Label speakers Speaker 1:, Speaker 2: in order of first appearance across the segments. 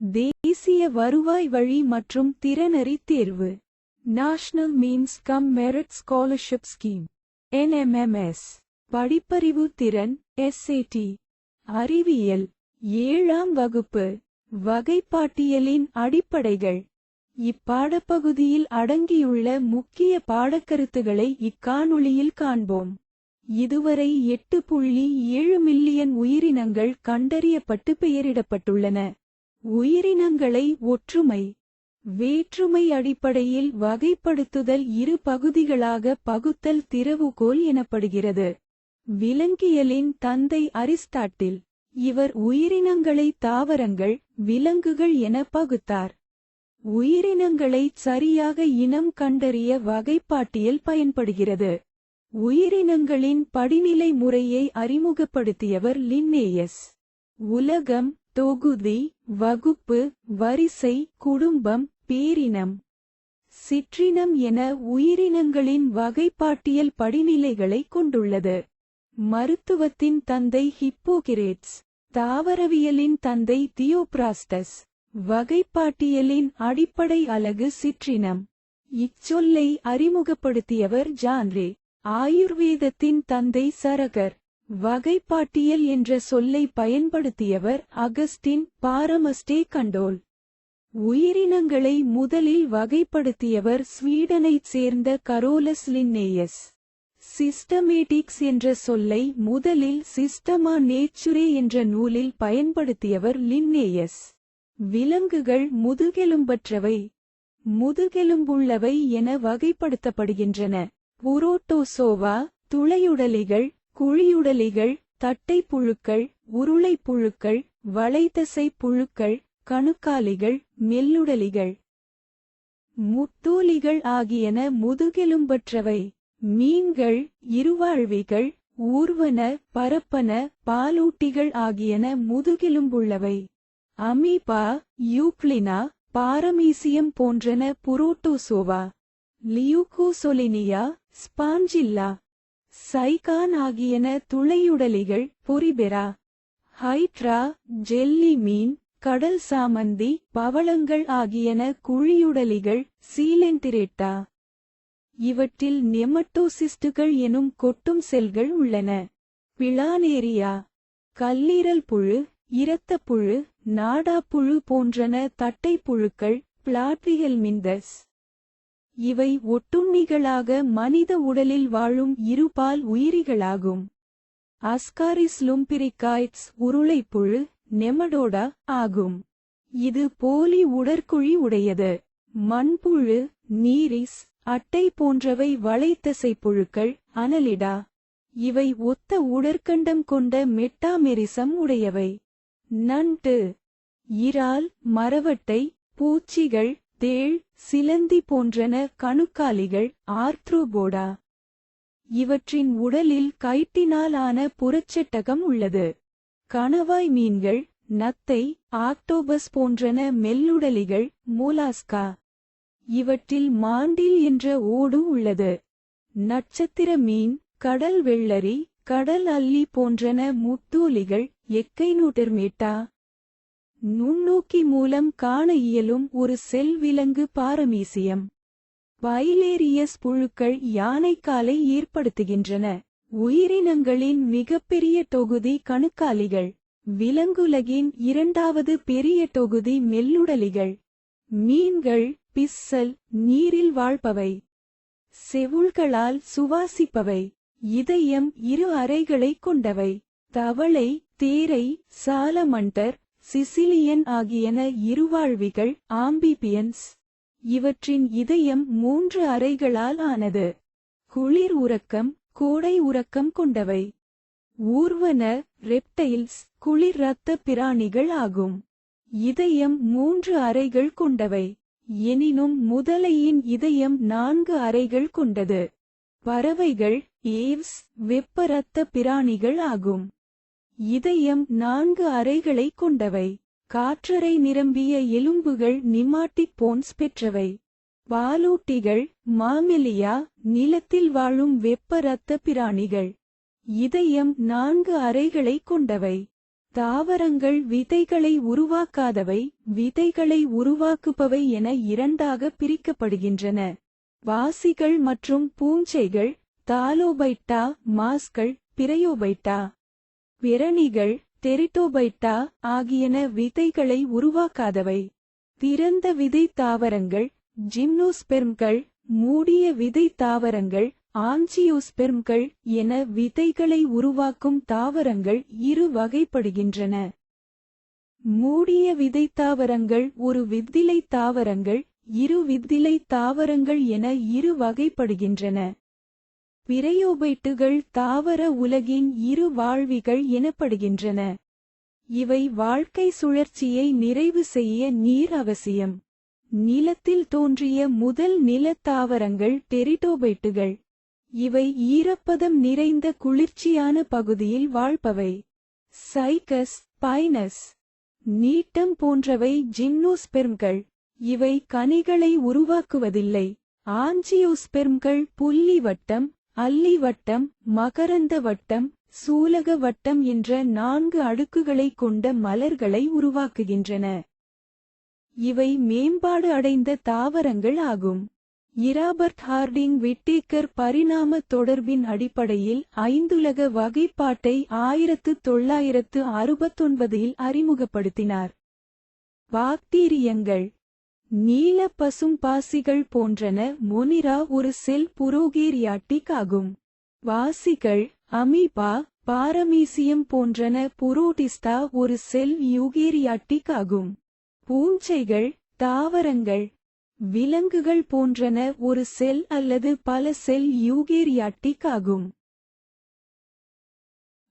Speaker 1: தேசிய வருவாய் வழி மற்றும் திறனறி தேர்வு. National means cum merit scholarship scheme NMMS படிப்பறிவு திறன் எஸ்ஏடி அறிவியல். ஏழாம் வகுப்பு. வகைப்பாட்டியலின் அடிப்படைகள். இப்பாடப்பகுதியில் அடங்கியுள்ள முக்கிய பாடக்கருத்துகளை இக்காணொளியில் காண்போம். இதுவரை எட்டு புள்ளி ஏழு மில்லியன் உயிரினங்கள் கண்டறியப்பட்டு பெயரிடப்பட்டுள்ளன. உயிரினங்களை ஒற்றுமை வேற்றுமை அடிப்படையில் வகைப்படுத்துதல் இரு பகுதிகளாக பகுத்தல் திறவுகோல் எனப்படுகிறது. விலங்கியலின் தந்தை அரிஸ்டாட்டில் இவர் உயிரினங்களை தாவரங்கள் விலங்குகள் என பகுத்தார். உயிரினங்களை சரியாக இனம் கண்டறிய வகைப்பாட்டியல் பயன்படுகிறது. உயிரினங்களின் படிநிலை முறையை அறிமுகப்படுத்தியவர் லின்னேயஸ். உலகம் தொகுதி வகுப்பு வரிசை குடும்பம் பேரினம். சிற்றினம் என உயிரினங்களின் வகைப்பாட்டியல் படிநிலைகளை கொண்டுள்ளது. மருத்துவத்தின் தந்தை ஹிப்போகிரேட்ஸ் தாவரவியலின் தந்தை தியோப்ராஸ்டஸ் வகைப்பாட்டியலின் அடிப்படை அலகு சிற்றினம். இச்சொல்லை அறிமுகப்படுத்தியவர் ஜான்ரே. ஆயுர்வேதத்தின் தந்தை சரகர். வகைப்பாட்டியல் என்ற சொல்லை பயன்படுத்தியவர் அகஸ்டின் பாரமஸ்டே கண்டோல். உயிரினங்களை முதலில் வகைப்படுத்தியவர் ஸ்வீடனைச் சேர்ந்த கரோலஸ் லின்னேயஸ். சிஸ்டமேட்டிக்ஸ் என்ற சொல்லை முதலில் சிஸ்டமா நேச்சுரே என்ற நூலில் பயன்படுத்தியவர் லின்னேயஸ். விலங்குகள் முதுகெலும்பற்றவை. முதுகெலும்புள்ளவை என வகைப்படுத்தப்படுகின்றன. புரோட்டோசோவா துளையுடலிகள் குழியுடலிகள் தட்டைப் புழுக்கள் உருளைப் புழுக்கள் வளைதசை புழுக்கள் கணுக்காலிகள் மெல்லுடலிகள். முத்தூலிகள் ஆகியன முதுகெலும்பற்றவை. மீன்கள் இருவாழ்விகள் ஊர்வன பரப்பன பாலூட்டிகள் ஆகியன முதுகெலும்புள்ளவை. அமீபா யூக்ளினா பாரமீசியம் போன்றன புரோட்டோசோவா. லியூகோசொலினியா ஸ்பாஞ்சில்லா. சைகான் ஆகியன துளையுடலிகள் பொரிபெரா ஹைட்ரா ஜெல்லி மீன் கடல் சாமந்தி பவளங்கள் ஆகியன குழியுடலிகள் சீலென்டிரேட்டா இவற்றில் நெமட்டோசிஸ்டுகள் எனும் கொட்டும் செல்கள் உள்ளன. பிளானேரியா. கல்லீரல் புழு இரத்தப்புழு நாடாப்புழு போன்றன தட்டைப்புழுக்கள் பிளாட்விகல்மிந்தஸ் இவை ஒட்டுண்ணிகளாக மனித உடலில் வாழும் இருபால் உயிரிகளாகும். அஸ்காரிஸ் லும்பிரிகாய்ட்ஸ் உருளைப்புழு நெமடோடா ஆகும். இது போலி உடற்குழி உடையது. மண்புழு நீரிஸ் அட்டை போன்றவை வளைத்தசை புழுக்கள் அனலிடா. இவை ஒத்த உடற்கண்டம் கொண்ட மெட்டாமெரிசம் உடையவை. நண்டு. இறால் மரவட்டை பூச்சிகள் தேள் சிலந்தி போன்றன கணுக்காலிகள் ஆர்த்ரோபோடா. இவற்றின் உடலில் கைட்டினால் ஆன புறச்சட்டகம் உள்ளது. கணவாய் மீன்கள் நத்தை ஆக்டோபஸ் போன்றன மெல்லுடலிகள் மூலாஸ்கா. இவற்றில் மாண்டில் என்ற ஓடு உள்ளது. நட்சத்திர மீன் கடல் வெள்ளரி கடல் அல்லி போன்றன முத்தூலிகள் எக்கைனூட்டர்மேட்டா நுண்ணோக்கி மூலம் காண இயலும் ஒரு செல் விலங்கு பாரமீசியம். பைலேரியஸ் புழுக்கள் யானைக்காலை ஏற்படுத்துகின்றன. உயிரினங்களின் மிகப்பெரிய தொகுதி கணுக்காலிகள். விலங்குலகின் இரண்டாவது பெரிய தொகுதி மெல்லுடலிகள். மீன்கள் பிஸ்ஸல் நீரில் வாழ்பவை. செவுள்களால் சுவாசிப்பவை. இதயம் இரு அறைகளை கொண்டவை. தவளை தேரை சாலமண்டர் சிசிலியன் ஆகியன இருவாழ்விகள் ஆம்பிபியன்ஸ். இவற்றின் இதயம் மூன்று அறைகளால் ஆனது. குளிர் உறக்கம் கோடை உறக்கம் கொண்டவை. ஊர்வன ரெப்டைல்ஸ் குளிர் இரத்த பிராணிகள் ஆகும். இதயம் மூன்று அறைகள் கொண்டவை. எனினும் முதலையின் இதயம் நான்கு அறைகள் கொண்டது. பறவைகள் ஏவ்ஸ் வெப்ப இரத்த பிராணிகள் ஆகும். இதயம் நான்கு அறைகளை கொண்டவை. காற்றறை நிரம்பிய எலும்புகள் நிமாட்டிக் போன்ஸ் பெற்றவை. பாலூட்டிகள் மாமெலியா நிலத்தில் வாழும் வெப்ப இரத்த பிராணிகள். இதயம் நான்கு அறைகளை கொண்டவை. தாவரங்கள் விதைகளை உருவாக்காதவை விதைகளை உருவாக்குபவை என இரண்டாக பிரிக்கப்படுகின்றன. வாசிகள் மற்றும் பூஞ்சைகள் தாலோபைட்டா மாஸ்கள் பிரயோபைட்டா. விரணிகள் டெரிட்டோபைட்டா ஆகியன விதைகளை உருவாக்காதவை. திறந்த விதை தாவரங்கள் ஜிம்னோஸ்பெர்ம்கள் மூடிய விதை தாவரங்கள் ஆஞ்சியோஸ்பெர்ம்கள் என விதைகளை உருவாக்கும் தாவரங்கள் இரு வகைப்படுகின்றன. மூடிய விதை தாவரங்கள் ஒரு வித்திலை தாவரங்கள் இரு வித்திலை தாவரங்கள் என இரு வகைப்படுகின்றன. பிரையோபைட்டுகள் தாவர உலகின் இரு வாழ்விகள் எனப்படுகின்றன. இவை வாழ்க்கை சுழற்சியை நிறைவு செய்ய நீர் அவசியம். நிலத்தில் தோன்றிய முதல் நிலத்தாவரங்கள் டெரிட்டோபைட்டுகள் இவை ஈரப்பதம் நிறைந்த குளிர்ச்சியான பகுதியில் வாழ்பவை. சைக்கஸ் பைனஸ் நீட்டம் போன்றவை ஜிம்னோஸ்பெர்ம்கள். இவை கனிகளை உருவாக்குவதில்லை. ஆஞ்சியோஸ்பெர்ம்கள் புள்ளி வட்டம் அல்லி வட்டம் மகரந்த வட்டம் சூலக வட்டம் என்ற நான்கு அடுக்குகளைக் கொண்ட மலர்களை உருவாக்குகின்றன. இவை மேம்பாடு அடைந்த தாவரங்கள் ஆகும். இராபர்ட் ஹார்டிங் விட்டேக்கர் பரிணாம தொடர்பின் அடிப்படையில் ஐந்துலக வகைப்பாட்டை ஆயிரத்து தொள்ளாயிரத்து அறுபத்தொன்பதில் அறிமுகப்படுத்தினார். பாக்டீரியங்கள் நீல பசும் பாசிகள் போன்றன மொனிரா ஒரு செல் புரோகேரியாட்டிக் ஆகும் வாசிகள் அமீபா பாரமீசியம் போன்றன புரோடிஸ்தா ஒரு செல் யூகேரியாட்டிக் ஆகும் பூஞ்சைகள் தாவரங்கள் விலங்குகள் போன்றன ஒரு செல் அல்லது பல செல் யூகேரியாட்டிக் ஆகும்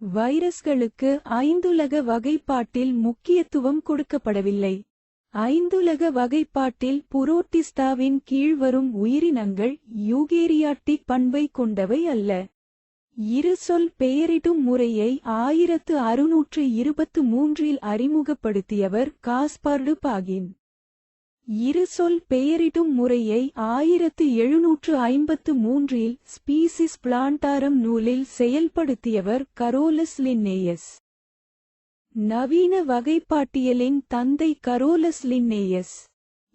Speaker 1: வைரஸ்களுக்கு ஐந்துலக வகைப்பாட்டில் முக்கியத்துவம் கொடுக்கப்படவில்லை. ஐந்துலக வகைப்பாட்டில் புரோட்டிஸ்தாவின் கீழ் வரும் உயிரினங்கள் யூகேரியாட்டிக் பண்பை கொண்டவை அல்ல. இரு சொல் பெயரிடும் முறையை ஆயிரத்து அறுநூற்று இருபத்து மூன்றில் அறிமுகப்படுத்தியவர் காஸ்பர்டு பாகின். இரு சொல் பெயரிடும் முறையை ஆயிரத்து எழுநூற்று ஐம்பத்து மூன்றில் ஸ்பீசிஸ் பிளான்டாரம் நூலில் செயல்படுத்தியவர் கரோலஸ் லின்னேயஸ். நவீன வகைப்பாட்டியலின் தந்தை கரோலஸ் லின்னேயஸ்.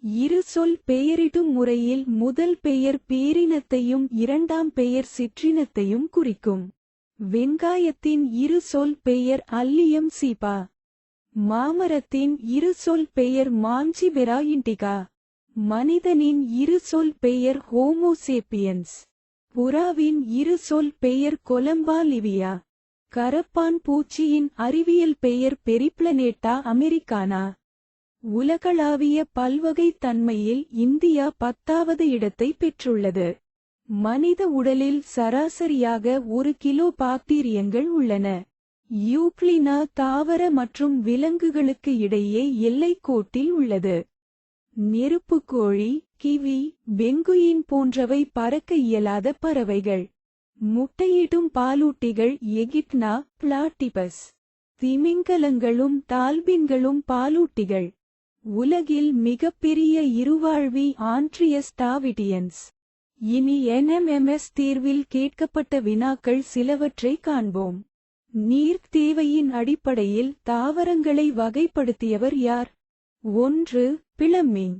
Speaker 1: இரு சொல் பெயரிடும் முறையில் முதல் பெயர் பேரினத்தையும் இரண்டாம் பெயர் சிற்றினத்தையும் குறிக்கும். வெங்காயத்தின் இரு சொல் பெயர் அல்லியம் சீபா. மாமரத்தின் இரு சொல் பெயர் மாஞ்சிபெரா இண்டிகா மனிதனின் இரு சொல் பெயர் ஹோமோசேப்பியன்ஸ். புறாவின் இரு சொல் பெயர் கொலம்பா லிவியா கரப்பான் பூச்சியின் அறிவியல் பெயர் பெரிப்ளனேட்டா அமெரிக்கானா? உலகளாவிய பல்வகைத் தன்மையில் இந்தியா பத்தாவது இடத்தை பெற்றுள்ளது. மனித உடலில் சராசரியாக ஒரு கிலோ பாக்டீரியங்கள் உள்ளன. யூக்ளினா தாவர மற்றும் விலங்குகளுக்கு இடையே எல்லைக்கோட்டில் உள்ளது. நெருப்புக்கோழி கிவி பெங்குயின் போன்றவை பறக்க இயலாத பறவைகள். முட்டையிடும் பாலூட்டிகள் எகிப்னா பிளாட்டிபஸ். திமிங்கலங்களும் டால்பின்களும் பாலூட்டிகள். உலகில் மிகப்பெரிய இருவாழ்வி ஆண்ட்ரியஸ் டாவிடியன்ஸ் இனி என்எம்எம்எஸ் தீர்வில் கேட்கப்பட்ட வினாக்கள் சிலவற்றை காண்போம். நீர் தேவையின் அடிப்படையில் தாவரங்களை வகைப்படுத்தியவர் யார்? ஒன்று பிளம்மிங்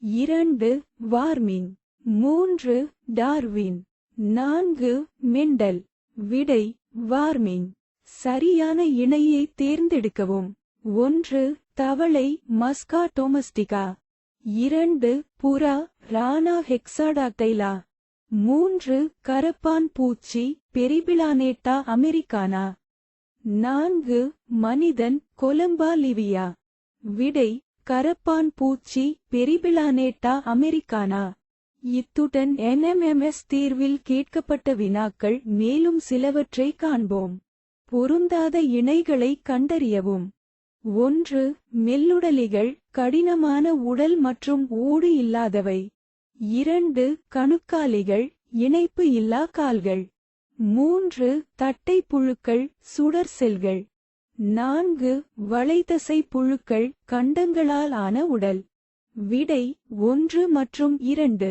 Speaker 1: இரண்டு வார்மிங் மூன்று டார்வின். நான்கு மெண்டல் விடை வார்மிங் சரியான இணையை தேர்ந்தெடுக்கவும். ஒன்று தவளை மஸ்கா டோமஸ்டிகா. இரண்டு புறா ரானா ஹெக்ஸாடாக்டைலா மூன்று கரப்பான் பூச்சி பெரிபிளானேட்டா அமெரிக்கானா. நான்கு மனிதன் கொலம்பா லிவியா. விடை கரப்பான் பூச்சி பெரிபிளானேட்டா அமெரிக்கானா. இத்துடன் என்எம்எம்எஸ் தீர்வில் கேட்கப்பட்ட வினாக்கள் மேலும் சிலவற்றை காண்போம். பொருந்தாத இணைகளை கண்டறியவும். ஒன்று மெல்லுடலிகள் கடினமான உடல் மற்றும் ஓடு இல்லாதவை. இரண்டு கணுக்காலிகள் இணைப்பு இல்லா கால்கள். மூன்று தட்டை புழுக்கள் சுடர் செல்கள். நான்கு வளைதசை புழுக்கள் கண்டங்களால் ஆன உடல். விடை ஒன்று மற்றும் இரண்டு.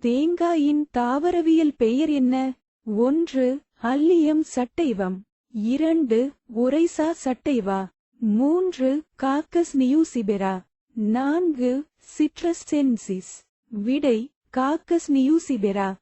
Speaker 1: தேங்காயின் தாவரவியல் பெயர் என்ன? ஒன்று அல்லியம் சட்டைவம். இரண்டு ஒரைசா சட்டைவா. மூன்று காக்கஸ் நியூசிபெரா. நான்கு சிட்ரஸ்டென்சிஸ் விடை காக்கஸ் நியூசிபெரா.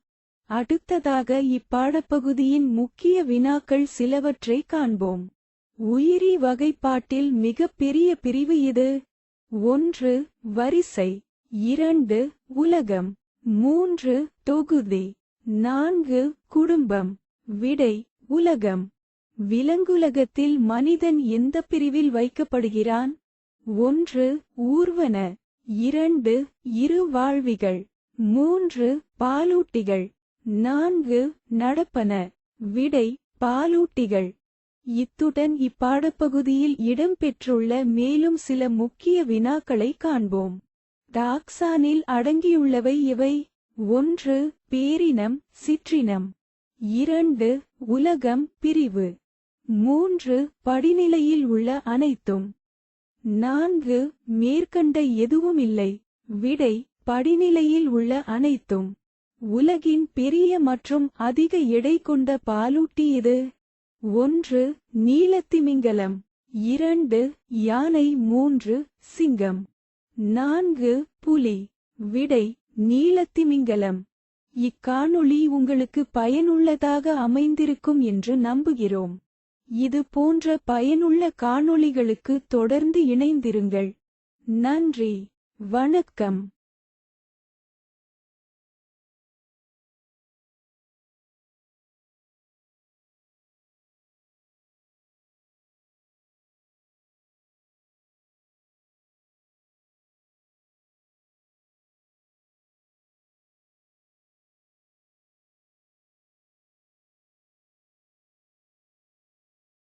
Speaker 1: அடுத்ததாக இப்பாடப்பகுதியின் முக்கிய வினாக்கள் சிலவற்றை காண்போம். உயிரி வகைப்பாட்டில் மிக பெரிய பிரிவு இது ஒன்று வரிசை. இரண்டு உலகம். மூன்று தொகுதி. நான்கு குடும்பம். விடை உலகம். விலங்குலகத்தில் மனிதன் எந்த பிரிவில் வைக்கப்படுகிறான்? ஒன்று ஊர்வன. இரண்டு இரு வாழ்விகள். மூன்று பாலூட்டிகள். நான்கு நடப்பன. விடை பாலூட்டிகள். இத்துடன் இப்பாடப்பகுதியில் இடம்பெற்றுள்ள மேலும் சில முக்கிய வினாக்களை காண்போம். டாக்சானில் அடங்கியுள்ளவை இவை. ஒன்று பேரினம் சிற்றினம். இரண்டு உலகம் பிரிவு. மூன்று படிநிலையில் உள்ள அனைத்தும். நான்கு மேற்கண்ட எதுவும் இல்லை விடை படிநிலையில் உள்ள அனைத்தும். உலகின் பெரிய மற்றும் அதிக எடை கொண்ட பாலூட்டி இது. ஒன்று நீலத்திமிங்கலம். இரண்டு யானை. மூன்று சிங்கம். நான்கு புலி விடை நீலத்திமிங்கலம். இக்காணொளி உங்களுக்கு பயனுள்ளதாக அமைந்திருக்கும் என்று நம்புகிறோம். இது போன்ற பயனுள்ள காணொளிகளுக்கு தொடர்ந்து இணைந்திருங்கள். நன்றி வணக்கம்.